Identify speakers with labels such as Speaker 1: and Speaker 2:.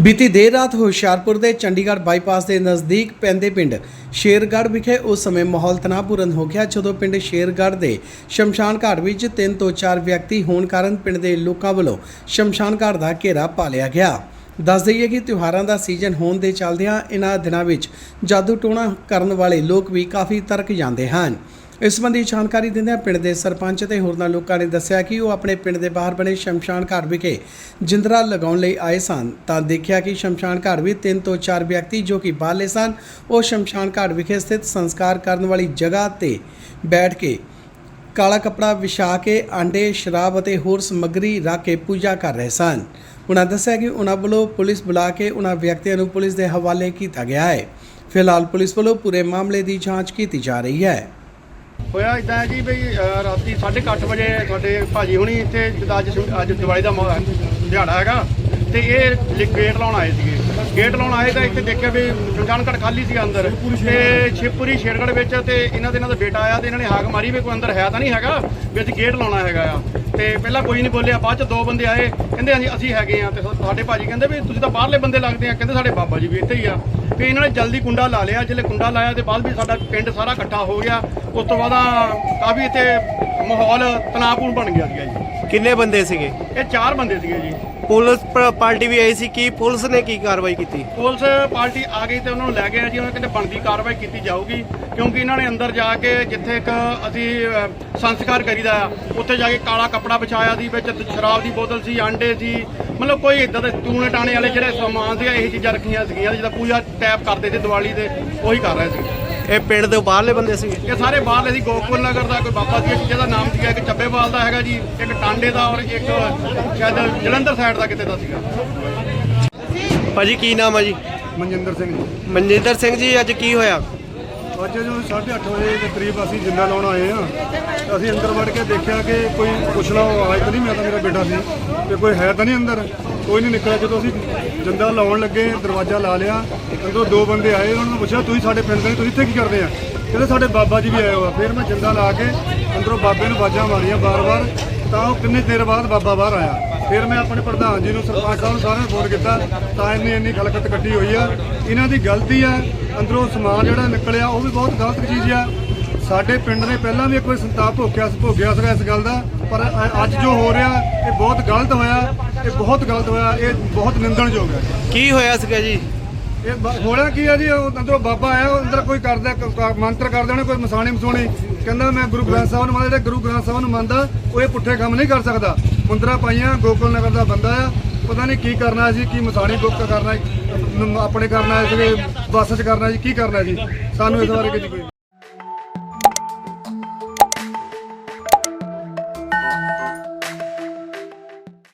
Speaker 1: ਬੀਤੀ ਦੇਰ ਰਾਤ ਹੁਸ਼ਿਆਰਪੁਰ ਦੇ ਚੰਡੀਗੜ੍ਹ ਬਾਈਪਾਸ ਦੇ ਨਜ਼ਦੀਕ ਪੈਂਦੇ ਪਿੰਡ ਸ਼ੇਰਗੜ੍ਹ ਵਿਖੇ ਉਸ ਸਮੇਂ ਮਾਹੌਲ ਤਣਾਅਪੂਰਨ ਹੋ ਗਿਆ ਜਦੋਂ ਪਿੰਡ ਸ਼ੇਰਗੜ੍ਹ ਦੇ ਸ਼ਮਸ਼ਾਨ ਘਾਟ ਵਿੱਚ ਤਿੰਨ ਤੋਂ ਚਾਰ ਵਿਅਕਤੀ ਹੋਣ ਕਾਰਨ ਪਿੰਡ ਦੇ ਲੋਕਾਂ ਵੱਲੋਂ ਸ਼ਮਸ਼ਾਨ ਘਾਟ ਦਾ ਘੇਰਾ ਪਾ ਲਿਆ ਗਿਆ। ਦੱਸ ਦਈਏ ਕਿ ਤਿਉਹਾਰਾਂ ਦਾ ਸੀਜ਼ਨ ਹੋਣ ਦੇ ਚੱਲਦਿਆਂ ਇਹਨਾਂ ਦਿਨਾਂ ਵਿੱਚ ਜਾਦੂ ਟੋਣਾ ਕਰਨ ਵਾਲੇ ਲੋਕ ਵੀ ਕਾਫੀ ਤਰਕ ਜਾਂਦੇ ਹਨ। ਇਸ ਸੰਬੰਧੀ ਜਾਣਕਾਰੀ ਦਿੰਦਿਆਂ ਪਿੰਡ ਦੇ ਸਰਪੰਚ ਤੇ ਹੋਰਨਾਂ ਲੋਕਾਂ ਨੇ ਦੱਸਿਆ ਕਿ ਉਹ ਆਪਣੇ ਪਿੰਡ ਦੇ ਬਾਹਰ ਬਣੇ ਸ਼ਮਸ਼ਾਨ ਘਾਟ ਵਿਖੇ ਜਿੰਦਰਾ ਲਗਾਉਣ ਲਈ ਆਏ ਸਨ, ਤਾਂ ਦੇਖਿਆ ਕਿ ਸ਼ਮਸ਼ਾਨ ਘਾਟ ਵਿੱਚ ਤਿੰਨ ਤੋਂ ਚਾਰ ਵਿਅਕਤੀ ਜੋ ਕਿ ਬਾਹਰਲੇ ਸਨ, ਉਹ ਸ਼ਮਸ਼ਾਨ ਘਾਟ ਵਿਖੇ ਸਥਿਤ ਸੰਸਕਾਰ ਕਰਨ ਵਾਲੀ ਜਗ੍ਹਾ ਤੇ ਬੈਠ ਕੇ ਕਾਲਾ ਕਪੜਾ ਵਿਛਾ ਕੇ, ਆਂਡੇ, ਸ਼ਰਾਬ ਅਤੇ ਹੋਰ ਸਮੱਗਰੀ ਰੱਖ ਕੇ ਪੂਜਾ ਕਰ ਰਹੇ ਸਨ। ਉਹਨਾਂ ਦੱਸਿਆ ਕਿ ਉਹਨਾਂ ਵੱਲੋਂ ਪੁਲਿਸ ਬੁਲਾ ਕੇ ਉਹਨਾਂ ਵਿਅਕਤੀਆਂ ਨੂੰ ਪੁਲਿਸ ਦੇ ਹਵਾਲੇ ਕੀਤਾ ਗਿਆ ਹੈ। ਫਿਲਹਾਲ ਪੁਲਿਸ ਵੱਲੋਂ ਪੂਰੇ ਮਾਮਲੇ ਦੀ ਜਾਂਚ ਕੀਤੀ ਜਾ ਰਹੀ ਹੈ।
Speaker 2: ਹੋਇਆ ਇਦਾਂ ਹੈ ਜੀ ਬਈ ਅਹ, ਰਾਤੀ 8:30 ਵਜੇ ਤੁਹਾਡੇ ਭਾਜੀ ਹੁਣੀ ਇੱਥੇ ਜਿੱਦਾਂ ਅੱਜ ਅੱਜ ਦੀਵਾਲੀ ਦਾ ਮੌ- ਦਿਹਾੜਾ ਹੈਗਾ ਤੇ ਇਹ ਲਿ- ਗੇਟ ਲਾਉਣ ਆਏ ਸੀਗੇ। ਗੇਟ ਲਾਉਣ ਆਏ ਤਾਂ ਇੱਥੇ ਦੇਖਿਆ ਵੀ ਸ਼ਮਸ਼ਾਨਘਾਟ ਖਾਲੀ ਸੀ ਅੰਦਰ। ਤੇ ਸ਼ਿਵਪੁਰੀ ਸ਼ੇਰਗੜ੍ਹ ਵਿੱਚ ਤੇ ਇਹਨਾਂ ਦੇ ਇਹਨਾਂ ਦਾ ਬੇਟਾ ਆਇਆ ਤੇ ਇਹਨਾਂ ਨੇ ਹਾਕ ਮਾਰੀ ਵੀ ਕੋਈ ਅੰਦਰ ਹੈ ਤਾਂ ਨਹੀਂ ਹੈਗਾ ਵੀ ਅਸੀਂ ਗੇਟ ਲਾਉਣਾ ਹੈਗਾ ਆ। ਤੇ ਪਹਿਲਾਂ ਕੋਈ ਨਹੀਂ ਬੋਲਿਆ ਬਾਅਦ ਚ ਦੋ ਬੰਦੇ ਆਏ ਕਹਿੰਦੇ ਹਾਂਜੀ ਅਸੀਂ ਹੈਗੇ ਆ ਤੇ ਸਾਡੇ ਭਾਜੀ ਕਹਿੰਦੇ ਵੀ ਤੁਸੀਂ ਤਾਂ ਬਾਹਰਲੇ ਬੰਦੇ ਲੱਗਦੇ ਆ ਕਹਿੰਦੇ ਸਾਡੇ ਬਾਬਾ ਜੀ ਵੀ ਇੱਥੇ ਹੀ ਆ। ਫਿਰ ਇਹਨਾਂ ਨੇ ਜਲਦੀ ਕੁੰਡਾ ਲਾ ਲਿਆ। ਜਿਹੜੇ ਕੁੰਡਾ ਲਾਇਆ ਤੇ ਬਾਅਦ ਵੀ ਸਾਡਾ ਪਿੰਡ ਸਾਰਾ ਇਕੱਠਾ ਹੋ ਗਿਆ। ਉਸ ਤੋਂ ਬਾਅਦ ਕਾਫੀ ਇੱਥੇ ਮਾਹੌਲ ਤਣਾਅਪੂਰਨ ਬਣ ਗਿਆ ਸੀਗਾ ਜੀ।
Speaker 3: ਕਿੰਨੇ ਬੰਦੇ ਸੀਗੇ?
Speaker 2: ਇਹ ਚਾਰ ਬੰਦੇ ਸੀਗੇ ਜੀ।
Speaker 3: ਪੁਲਿਸ ਪ- ਪਾਰਟੀ ਵੀ ਆਈ ਸੀ ਕੀ ਪੁਲਿਸ ਨੇ ਕੀ ਕਾਰਵਾਈ ਕੀਤੀ?
Speaker 2: ਪੁਲਿਸ ਪਾਰਟੀ ਆ ਗਈ ਤੇ ਉਹਨਾਂ ਨੂੰ ਲੈ ਗਏ ਜੀ ਉਹਨਾਂ ਕਹਿੰਦੇ ਬਣਦੀ ਕਾਰਵਾਈ ਕੀਤੀ ਜਾਊਗੀ ਕਿਉਂਕਿ ਇਹਨਾਂ ਨੇ ਅੰਦਰ ਜਾ ਕੇ ਜਿੱਥੇ ਇੱਕ ਅਸੀਂ ਅ, ਸੰਸਕਾਰ ਕਰੀਦਾ ਆ ਉੱਥੇ ਜਾ ਕੇ ਕਾਲਾ ਕੱਪੜਾ ਵਿਛਾਇਆ ਸੀ ਵਿੱਚ ਸ਼ਰਾਬ ਦੀ ਬੋਤਲ ਸੀ ਆਂਡੇ ਸੀ ਮਤਲਬ ਕੋਈ ਇਦਾਂ ਦੇ ਟੂਣੇ ਟਾਣੇ ਵਾਲੇ ਜਿਹੜੇ ਸਮਾਨ ਸੀਗਾ ਇਹ ਚੀਜ਼ਾਂ ਰੱਖੀਆਂ ਸੀਗੀਆਂ ਜਿੱਦਾਂ ਪੂਜਾ ਟੈਪ ਕਰਦੇ ਸੀ ਦੀਵਾਲੀ ਦੇ ਉਹੀ ਕਰ ਰਹੇ ਸੀ।
Speaker 3: ਇਹ ਪਿੰਡ ਦੇ ਬਾਹਰਲੇ ਬੰਦੇ ਸੀਗੇ
Speaker 2: ਇਹ ਸਾਰੇ ਬਾਹਰਲੇ ਸੀ ਗੋਕੁਲ ਨਗਰ ਦਾ ਕੋਈ ਬਾਬਾ ਜੀ ਜਿਹਦਾ ਨਾਮ ਸੀਗਾ ਇੱਕ ਚੱਬੇਵਾਲ ਦਾ ਹੈਗਾ ਜੀ ਇੱਕ ਟਾਂਡੇ ਦਾ ਔਰ ਇੱਕ ਸ਼ਾਇਦ ਜਲੰਧਰ ਸਾਈਡ ਦਾ ਕਿਤੇ ਦਾ ਸੀਗਾ।
Speaker 3: ਭਾਜੀ ਕੀ ਨਾਮ ਹੈ ਜੀ?
Speaker 4: ਮਨਜਿੰਦਰ ਸਿੰਘ ਜੀ।
Speaker 3: ਮਨਜਿੰਦਰ ਸਿੰਘ ਜੀ ਅੱਜ ਕੀ ਹੋਇਆ?
Speaker 4: ਅੱਜ ਜਦੋਂ 8:30 ਵਜੇ ਦੇ ਕਰੀਬ ਅਸੀਂ ਜਿੰਦਾ ਲਾਉਣ ਆਏ ਆ ਅਸੀਂ ਅੰਦਰ ਵੜ ਕੇ ਦੇਖਿਆ ਕਿ ਕੋਈ ਪੁੱਛਣਾ ਆਵਾਜ਼ ਤਾਂ ਨਹੀਂ ਮੈਂ ਤਾਂ ਮੇਰਾ ਬੇਟਾ ਸੀ ਤੇ ਕੋਈ ਹੈ ਤਾਂ ਨਹੀਂ ਅੰਦਰ। ਕੋਈ ਨਹੀਂ ਨਿਕਲਿਆ। ਜਦੋਂ ਅਸੀਂ ਜਿੰਦਾ ਲਾਉਣ ਲੱਗੇ ਦਰਵਾਜ਼ਾ ਲਾ ਲਿਆ ਅੰਦਰੋਂ ਦੋ ਬੰਦੇ ਆਏ ਉਹਨਾਂ ਨੂੰ ਪੁੱਛਿਆ ਤੁਸੀਂ ਸਾਡੇ ਪਿੰਡ ਦੇ ਨਹੀਂ, ਤੁਸੀਂ ਇੱਥੇ ਕੀ ਕਰਦੇ ਆ? ਕਹਿੰਦੇ ਸਾਡੇ ਬਾਬਾ ਜੀ ਵੀ ਆਏ ਹੋਆ ਫਿਰ ਮੈਂ ਜਿੰਦਾ ਲਾ ਕੇ ਅੰਦਰੋਂ ਬਾਬੇ ਨੂੰ ਬਾਜਾਂ ਮਾਰੀਆਂ ਬਾਰ-ਬਾਰ ਤਾਂ ਉਹ ਕਿੰਨੇ ਦੇਰ ਬਾਅਦ ਬਾਬਾ ਬਾਹਰ ਆਇਆ। ਫਿਰ ਮੈਂ ਆਪਣੇ ਪ੍ਰਧਾਨ ਜੀ ਨੂੰ ਸਰਪੰਚ ਸਾਹਿਬ ਨੂੰ ਸਾਰਿਆਂ ਨੂੰ ਫੋਨ ਕੀਤਾ ਤਾਂ ਇੰਨੀ ਇੰਨੀ ਖਲਕਤ ਕੱਢੀ ਹੋਈ ਆ। ਇਹਨਾਂ ਦੀ ਗਲਤੀ ਆ। ਅੰਦਰੋਂ ਸਮਾਨ ਜਿਹੜਾ ਨਿਕਲਿਆ ਉਹ ਵੀ ਬਹੁਤ ਗਲਤ ਚੀਜ਼ ਆ। ਸਾਡੇ ਪਿੰਡ ਨੇ ਪਹਿਲਾਂ ਵੀ ਇੱਕ ਵਾਰ ਸੰਤਾਪ ਭੋਗਿਆ ਭੋਗਿਆ ਸੀਗਾ ਇਸ ਗੱਲ ਦਾ ਪਰ ਅੱਜ ਜੋ ਹੋ ਰਿਹਾ ਇਹ ਬਹੁਤ ਗਲਤ ਹੋਇਆ ਇਹ ਬਹੁਤ ਗਲਤ ਹੋਇਆ ਇਹ ਬਹੁਤ ਨਿੰਦਣਯੋਗ ਹੈ।
Speaker 3: ਕੀ ਹੋਇਆ ਸੀਗਾ ਜੀ?
Speaker 4: ਇਹ ਹੋਣਾ ਕੀ ਆ ਜੀ? ਅੰਦਰੋਂ ਬਾਬਾ ਆਇਆ ਅੰਦਰ ਕੋਈ ਕਰਦਾ ਮੰਤਰ ਕਰਦੇ ਹੋਣੇ ਕੋਈ ਮਸਾਣੀ ਮਸੂਣੀ। ਕਹਿੰਦਾ ਮੈਂ ਗੁਰੂ ਗ੍ਰੰਥ ਸਾਹਿਬ ਨੂੰ ਮੰਨਦਾ ਜਿਹੜਾ ਗੁਰੂ ਗ੍ਰੰਥ ਸਾਹਿਬ ਨੂੰ ਮੰਨਦਾ ਉਹ ਇਹ ਪੁੱਠੇ ਕੰਮ ਨਹੀਂ ਕਰ ਸਕਦਾ। ਮੁੰਦਰਾ ਪਾਈਆਂ ਗੋਕੁਲ ਨਗਰ ਦਾ ਬੰਦਾ ਆ ਪਤਾ ਨਹੀਂ ਕੀ ਕਰਨਾ ਸੀ ਕੀ ਮਸਾਣੀ ਬੁੱਕ ਕਰਨਾ ਆਪਣੇ ਕਰਨਾ ਸੀ ਬੱਸ 'ਚ ਕਰਨਾ ਜੀ, ਕੀ ਕਰਨਾ ਜੀ? ਸਾਨੂੰ ਇਸ ਬਾਰੇ ਕੁਝ ਕੋਈ